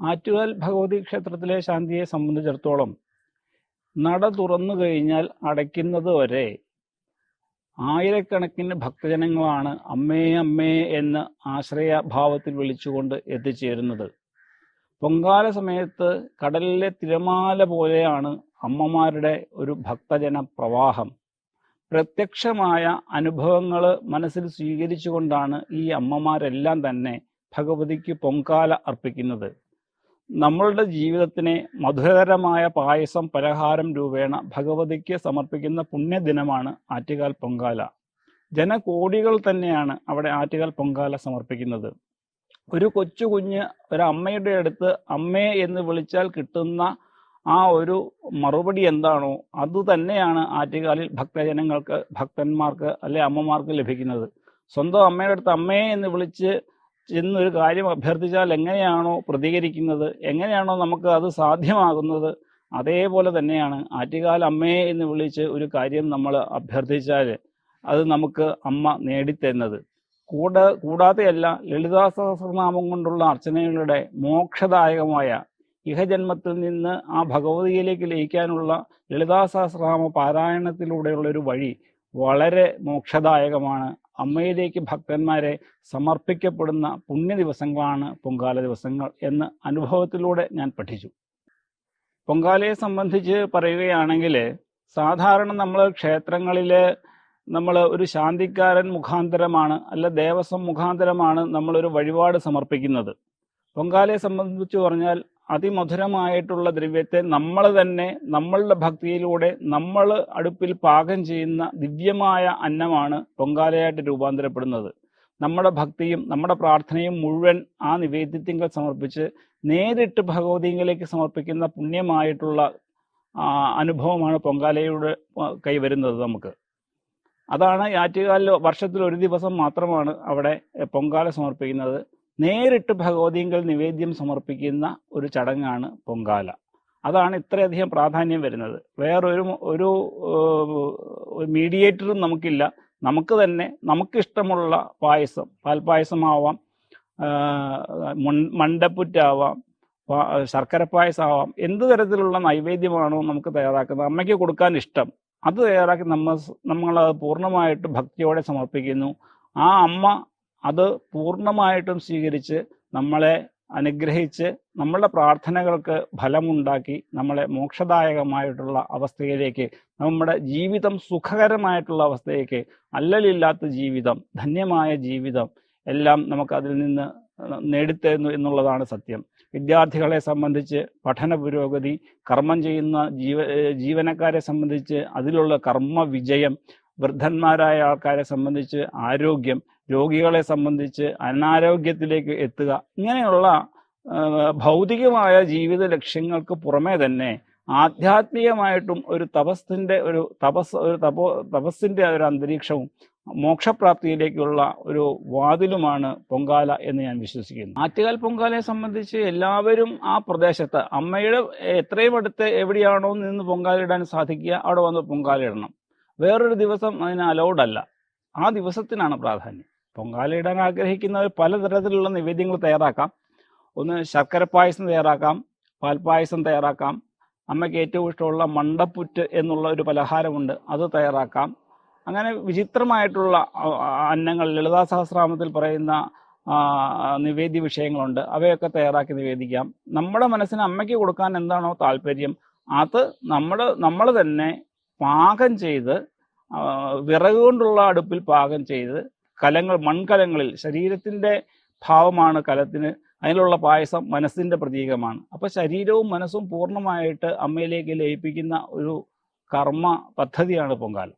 ആറ്റുകാൽ ഭഗവതി ക്ഷേത്രത്തിലെ ശാന്തിയെ സംബന്ധിച്ചിടത്തോളം നട തുറന്നു കഴിഞ്ഞാൽ അടയ്ക്കുന്നത് വരെ ആയിരക്കണക്കിന് ഭക്തജനങ്ങളാണ് അമ്മേ അമ്മേ എന്ന് ആശ്രയഭാവത്തിൽ വിളിച്ചുകൊണ്ട് എത്തിച്ചേരുന്നത്. പൊങ്കാല സമയത്ത് കടലിലെ തിരമാല പോലെയാണ് അമ്മമാരുടെ ഒരു ഭക്തജന പ്രവാഹം പ്രത്യക്ഷമായ അനുഭവങ്ങൾ മനസ്സിൽ സ്വീകരിച്ചുകൊണ്ടാണ് ഈ അമ്മമാരെല്ലാം തന്നെ ഭഗവതിക്ക് പൊങ്കാല അർപ്പിക്കുന്നത്. നമ്മളുടെ ജീവിതത്തിനെ മധുരകരമായ പായസം പലഹാരം രൂപേണ ഭഗവതിക്ക് സമർപ്പിക്കുന്ന പുണ്യദിനമാണ് ആറ്റുകാൽ പൊങ്കാല. ജനകോടികൾ തന്നെയാണ് അവിടെ ആറ്റുകാൽ പൊങ്കാല സമർപ്പിക്കുന്നത്. ഒരു കൊച്ചു കുഞ്ഞ് ഒരു അമ്മയുടെ അടുത്ത് അമ്മേ എന്ന് വിളിച്ചാൽ കിട്ടുന്ന ആ ഒരു മറുപടി എന്താണോ അത് തന്നെയാണ് ആറ്റുകാലിൽ ഭക്തജനങ്ങൾക്ക് ഭക്തന്മാർക്ക് അല്ലെ അമ്മമാർക്ക് ലഭിക്കുന്നത്. സ്വന്തം അമ്മയുടെ അടുത്ത് അമ്മേ എന്ന് വിളിച്ച് ചെന്നൊരു കാര്യം അഭ്യർത്ഥിച്ചാൽ എങ്ങനെയാണോ പ്രതികരിക്കുന്നത് എങ്ങനെയാണോ നമുക്ക് അത് സാധ്യമാകുന്നത് അതേപോലെ തന്നെയാണ് ആറ്റുകാൽ അമ്മേ എന്ന് വിളിച്ച് ഒരു കാര്യം നമ്മൾ അഭ്യർത്ഥിച്ചാൽ അത് നമുക്ക് അമ്മ നേടിത്തരുന്നത്. കൂട കൂടാതെയല്ല ലളിതാ സഹസ്രനാമം കൊണ്ടുള്ള അർച്ചനകളുടെ മോക്ഷദായകമായ ഇഹജന്മത്തിൽ നിന്ന് ആ ഭഗവതിയിലേക്ക് ലയിക്കാനുള്ള ലളിതാ സഹസ്രനാമ പാരായണത്തിലൂടെയുള്ള ഒരു വഴി വളരെ മോക്ഷദായകമാണ്. അമ്മയിലേക്ക് ഭക്തന്മാരെ സമർപ്പിക്കപ്പെടുന്ന പുണ്യ ദിവസങ്ങളാണ് പൊങ്കാല ദിവസങ്ങൾ എന്ന് അനുഭവത്തിലൂടെ ഞാൻ പഠിച്ചു. പൊങ്കാലയെ സംബന്ധിച്ച് പറയുകയാണെങ്കിൽ സാധാരണ നമ്മൾ ക്ഷേത്രങ്ങളിൽ നമ്മൾ ഒരു ശാന്തിക്കാരൻ മുഖാന്തരമാണ് അല്ല ദേവസ്വം മുഖാന്തരമാണ് നമ്മളൊരു വഴിപാട് സമർപ്പിക്കുന്നത്. പൊങ്കാലയെ സംബന്ധിച്ച് പറഞ്ഞാൽ അതിമധുരമായിട്ടുള്ള ദ്രവ്യത്തെ നമ്മൾ തന്നെ നമ്മളുടെ ഭക്തിയിലൂടെ നമ്മൾ അടുപ്പിൽ പാകം ചെയ്യുന്ന ദിവ്യമായ അന്നമാണ് പൊങ്കാലയായിട്ട് രൂപാന്തരപ്പെടുന്നത്. നമ്മുടെ ഭക്തിയും നമ്മുടെ പ്രാർത്ഥനയും മുഴുവൻ ആ നിവേദ്യത്തിങ്കൽ സമർപ്പിച്ച് നേരിട്ട് ഭഗവതിയിലേക്ക് സമർപ്പിക്കുന്ന പുണ്യമായിട്ടുള്ള അനുഭവമാണ് പൊങ്കാലയുടെ കൈവരുന്നത് നമുക്ക്. അതാണ് ആറ്റുകാലിൽ വർഷത്തിൽ ഒരു ദിവസം മാത്രമാണ് അവിടെ പൊങ്കാല സമർപ്പിക്കുന്നത്. നേരിട്ട് ഭഗവതിയെങ്കിൽ നിവേദ്യം സമർപ്പിക്കുന്ന ഒരു ചടങ്ങാണ് പൊങ്കാല. അതാണ് ഇത്രയധികം പ്രാധാന്യം വരുന്നത്. വേറൊരു ഒരു മീഡിയേറ്ററും നമുക്കില്ല. നമുക്ക് തന്നെ നമുക്കിഷ്ടമുള്ള പായസം പാൽപ്പായസമാവാം മണ്ടപ്പുറ്റാവാം ശർക്കര പായസമാവാം എന്ത് തരത്തിലുള്ള നൈവേദ്യമാണോ നമുക്ക് തയ്യാറാക്കുന്നത് അമ്മയ്ക്ക് കൊടുക്കാൻ ഇഷ്ടം അത് തയ്യാറാക്കി നമ്മൾ നമ്മളത് പൂർണമായിട്ട് ഭക്തിയോടെ സമർപ്പിക്കുന്നു. ആ അമ്മ അത് പൂർണമായിട്ടും സ്വീകരിച്ച് നമ്മളെ അനുഗ്രഹിച്ച് നമ്മളുടെ പ്രാർത്ഥനകൾക്ക് ഫലമുണ്ടാക്കി നമ്മളെ മോക്ഷദായകമായിട്ടുള്ള അവസ്ഥയിലേക്ക് നമ്മുടെ ജീവിതം സുഖകരമായിട്ടുള്ള അവസ്ഥയിലേക്ക് അല്ലലില്ലാത്ത ജീവിതം ധന്യമായ ജീവിതം എല്ലാം നമുക്ക് അതിൽ നിന്ന് നേടിത്തരുന്നു എന്നുള്ളതാണ് സത്യം. വിദ്യാർത്ഥികളെ സംബന്ധിച്ച് പഠന പുരോഗതി കർമ്മം ചെയ്യുന്ന ജീവ ജീവനക്കാരെ സംബന്ധിച്ച് അതിലുള്ള കർമ്മ വിജയം വൃദ്ധന്മാരായ ആൾക്കാരെ സംബന്ധിച്ച് ആരോഗ്യം രോഗികളെ സംബന്ധിച്ച് അനാരോഗ്യത്തിലേക്ക് എത്തുക. ഇങ്ങനെയുള്ള ഭൗതികമായ ജീവിത ലക്ഷ്യങ്ങൾക്ക് പുറമേ തന്നെ ആധ്യാത്മികമായിട്ടും ഒരു തപസ്സിന്റെ ഒരു തപസ് ഒരു തപോ തപസ്സിന്റെ ഒരു അന്തരീക്ഷവും മോക്ഷപ്രാപ്തിയിലേക്കുള്ള ഒരു വാതിലുമാണ് പൊങ്കാല എന്ന് ഞാൻ വിശ്വസിക്കുന്നു. ആറ്റുകാൽ പൊങ്കാലയെ സംബന്ധിച്ച് എല്ലാവരും ആ പ്രദേശത്ത് അമ്മയുടെ എത്രയും അടുത്ത് എവിടെയാണോ നിന്ന് പൊങ്കാല ഇടാൻ സാധിക്കുക അവിടെ വന്ന് പൊങ്കാല ഇടണം. വേറൊരു ദിവസം അതിന് അലൗഡ് അല്ല. ആ ദിവസത്തിനാണ് പ്രാധാന്യം. പൊങ്കാല ഇടാൻ ആഗ്രഹിക്കുന്നവർ പലതരത്തിലുള്ള നിവേദ്യങ്ങൾ തയ്യാറാക്കാം. ഒന്ന് ശർക്കര പായസം തയ്യാറാക്കാം പാൽപ്പായസം തയ്യാറാക്കാം അമ്മയ്ക്ക് ഏറ്റവും ഇഷ്ടമുള്ള മണ്ടപ്പുറ്റ് എന്നുള്ള ഒരു പലഹാരമുണ്ട് അത് തയ്യാറാക്കാം. അങ്ങനെ വിചിത്രമായിട്ടുള്ള അന്നങ്ങൾ ലളിതാ സഹസ്രാമത്തിൽ പറയുന്ന നിവേദ്യ വിഷയങ്ങളുണ്ട് അവയൊക്കെ തയ്യാറാക്കി നിവേദിക്കാം. നമ്മുടെ മനസ്സിന് അമ്മയ്ക്ക് കൊടുക്കാൻ എന്താണോ താല്പര്യം അത് നമ്മൾ നമ്മൾ തന്നെ പാകം ചെയ്ത് വിറക് കൊണ്ടുള്ള അടുപ്പിൽ പാകം ചെയ്ത് കലങ്ങൾ മൺകലങ്ങളിൽ ശരീരത്തിന്റെ ഭാവമാണ് കലത്തിന്. അതിലുള്ള പായസം മനസ്സിന്റെ പ്രതീകമാണ്. അപ്പോൾ ശരീരവും മനസ്സും പൂർണമായിട്ട് അമ്മയിലേക്ക് ലയിപ്പിക്കുന്ന ഒരു കർമ്മ പദ്ധതിയാണ് പൊങ്കാല.